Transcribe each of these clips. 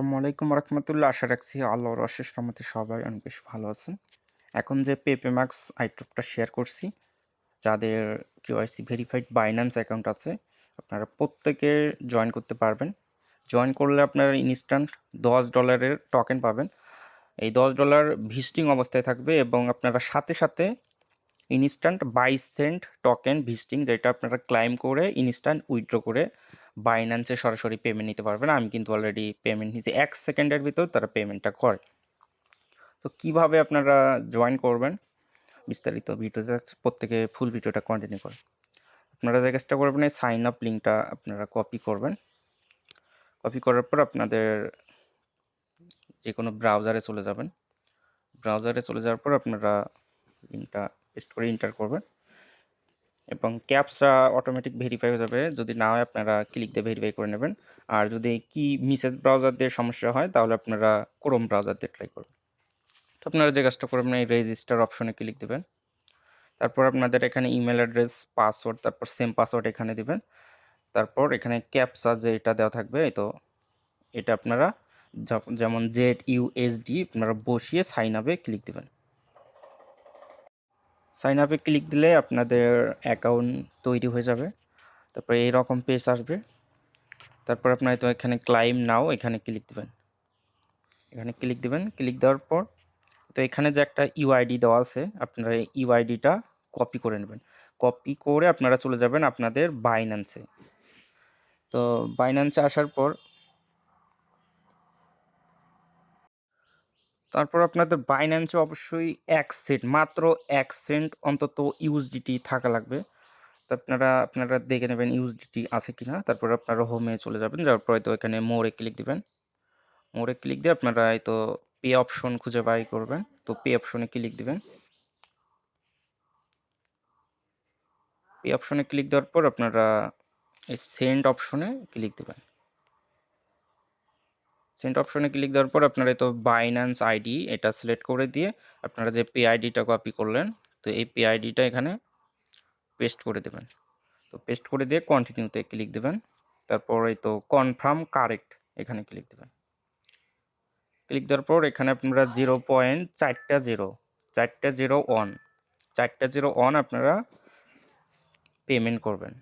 আসসালামু আলাইকুম রহমতুল্লাহ। আশা রাখছি আল্লাহর অশেষ রহমতে সবাই অনেক বেশ ভালো আছেন। এখন যে পেপে ম্যাক্স আইট্রপটা শেয়ার করছি, যাদের কেওয়াইসি ভেরিফাইড বাইন্যান্স অ্যাকাউন্ট আছে, আপনারা প্রত্যেকে জয়েন করতে পারবেন। জয়েন করলে আপনারা ইনস্ট্যান্ট দশ ডলারের টোকেন পাবেন। এই দশ ডলার ভিস্টিং অবস্থায় থাকবে এবং আপনারা সাথে সাথে ইনস্ট্যান্ট বাইশ সেন্ট টোকেন ভিস্টিং যেটা আপনারা ক্লাইম করে ইনস্ট্যান্ট উইথড্র করে বাইন্যান্সে সরাসরি পেমেন্ট নিতে পারবেন। আমি কিন্তু অলরেডি পেমেন্ট নিতে এক সেকেন্ডের ভিতর তারা পেমেন্টটা করে। তো কীভাবে আপনারা জয়েন করবেন? বিস্তারিত ভিডিও যাচ্ছে প্রত্যেকে ফুল ভিডিওটা কন্টিনিউ করে। আপনারা যে কাজটা করবেন, এই সাইন আপ লিঙ্কটা আপনারা কপি করবেন। কপি করার পর আপনাদের যে কোনো ব্রাউজারে চলে যাবেন। ব্রাউজারে চলে যাওয়ার পর আপনারা লিঙ্কটা পেস্ট করে ইন্টার করবেন। এবং ক্যাপসা অটোমেটিক ভেরিফাই হয়ে যাবে। যদি না হয় আপনারা ক্লিক দিয়ে ভেরিফাই করে নেবেন। আর যদি কি মিসেজ ব্রাউজার দিয়ে সমস্যা হয়, তাহলে আপনারা ক্রোম ব্রাউজার দিয়ে ট্রাই করবেন। তো আপনারা যে কাজটা করবেন, এই রেজিস্টার অপশনে ক্লিক দেবেন। তারপর আপনাদের এখানে ইমেল অ্যাড্রেস পাসওয়ার্ড তারপর সেম পাসওয়ার্ড এখানে দেবেন। তারপর এখানে ক্যাপসা যে এটা দেওয়া থাকবে, এই তো এটা আপনারা যেমন জেড ইউএসডি আপনারা বসিয়ে সাইন আপে ক্লিক দেবেন। সাইন আপে ক্লিক দিলে আপনাদের অ্যাকাউন্ট তৈরি হয়ে যাবে। তারপরে এইরকম পেজ আসবে। তারপর আপনার তো এখানে ক্লাইম নাও এখানে ক্লিক দেবেন। এখানে ক্লিক দেবেন। ক্লিক দেওয়ার পর তো এখানে যে একটা ইউআইডি দেওয়া আছে, আপনারা এই ইউআইডিটা কপি করে নেবেন। কপি করে আপনারা চলে যাবেন আপনাদের বাইন্যান্সে তো বাইন্যান্সে আসার পর তারপর আপনাদের বাইন্যান্সে অবশ্যই এক সেন্ট মাত্র এক সেন্ট অন্তত ইউএসডিটি থাকা লাগবে। তো আপনারা আপনারা দেখে নেবেন ইউএসডিটি আছে কি না তারপর আপনারা হোমে চলে যাবেন, যাওয়ার পরে তো এখানে মোড়ে ক্লিক দিবেন। মোড়ে ক্লিক দিয়ে আপনারা এই তো পে অপশন খুঁজে বাই করবেন। তো পে অপশনে ক্লিক দিবেন। পে অপশনে ক্লিক দেওয়ার পর আপনারা এই সেন্ড অপশনে ক্লিক দেবেন। সেন্ড অপশনে ক্লিক দেওয়ার পর আপনারা তো বাইন্যান্স আইডি এটা সিলেক্ট করে দিয়ে আপনারা যে পে আইডিটা কপি করলেন, তো এই পে আইডিটা এখানে পেস্ট করে দেবেন। তো পেস্ট করে দিয়ে কন্টিনিউতে ক্লিক দেবেন, তারপর এই তো কনফার্ম কারেক্ট এখানে ক্লিক দেবেন। ক্লিক দেওয়ার পর এখানে আপনারা জিরো পয়েন্ট চারটা জিরো চারটা জিরো ওয়ান চারটা জিরো ওয়ান আপনারা পেমেন্ট করবেন।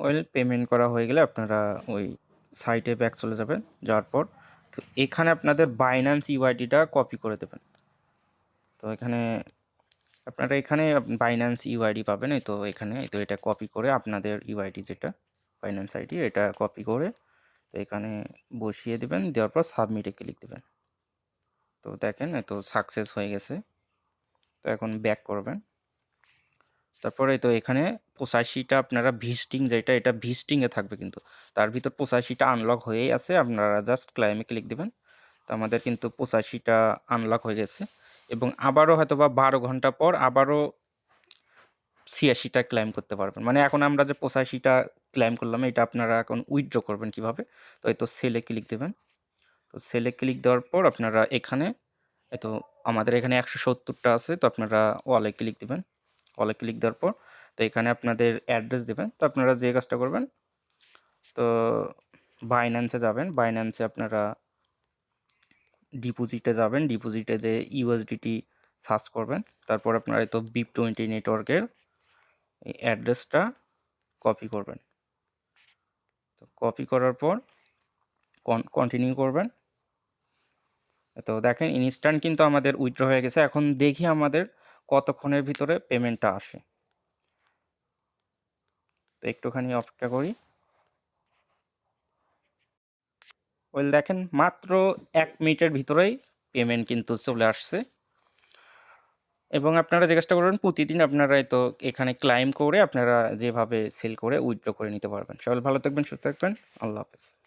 ওয়েল পেমেন্ট করা হয়ে গেলে আপনারা ওই সাইটে ব্যাক চলে যাবেন, যাওয়ার পর। তো এখানে আপনাদের বাইন্যান্স ইউআইডিটা কপি করে দেবেন। তো এখানে আপনারা এখানে বাইন্যান্স ইউআইডি পাবেন তো এখানে তো এটা কপি করে আপনাদের ইউআইডি যেটা বাইন্যান্স আইডি এটা কপি করে তো এখানে বসিয়ে দেবেন, দেওয়ার পর সাবমিটে ক্লিক দেবেন। তো দেখেন তো সাকসেস হয়ে গেছে। তো এখন ব্যাক করবেন। তারপরে তো এখানে পঁচাশিটা আপনারা ভিস্টিং যেটা, এটা ভিস্টিংয়ে থাকবে কিন্তু। তার ভিতর পঁচাশিটা আনলক হয়েই আছে, আপনারা জাস্ট ক্লাইমে ক্লিক দেবেন। তো আমাদের কিন্তু পঁচাশিটা আনলক হয়ে গেছে। এবং আবারও হয়তো বা বারো ঘণ্টা পর আবারও ছিয়াশিটা ক্লাইম করতে পারবেন। মানে এখন আমরা যে পঁচাশিটা ক্লাইম করলাম, এটা আপনারা এখন উইথড্র করবেন কীভাবে? তো এই তো সেলে ক্লিক দেবেন। তো সেলে ক্লিক দেওয়ার পর আপনারা এখানে তো আমাদের এখানে একশো সত্তরটা আছে, তো আপনারা ওয়ালে ক্লিক দেবেন। কলে ক্লিক দেওয়ার পর, তো এখানে আপনাদের অ্যাড্রেস দেবেন। তো আপনারা যে কাজটা করবেন, তো বাইন্যান্সে যাবেন। বাইন্যান্সে আপনারা ডিপোজিটে যাবেন। ডিপোজিটে যে ইউএসডিটি সার্চ করবেন। তারপর আপনারা তো বিপ টোয়েন্টি নেটওয়ার্কের এই অ্যাড্রেসটা কপি করবেন। তো কপি করার পর কন্টিনিউ করবেন। তো দেখেন ইনস্ট্যান্ট কিন্তু আমাদের উইথড্র হয়ে গেছে। এখন দেখি আমাদের কতক্ষণের ভিতরে পেমেন্টটা আসে। তো একটুখানি অপেক্ষা করি। ওয়েল দেখেন, মাত্র এক মিনিটের ভিতরেই পেমেন্ট কিন্তু চলে আসছে। এবং আপনারা কাজটা করবেন, প্রতিদিন আপনারা তো এখানে ক্লাইম করে আপনারা যেভাবে সেল করে উইথড্র করে নিতে পারবেন। সবাই ভালো থাকবেন, সুস্থ থাকবেন। আল্লাহ হাফেজ।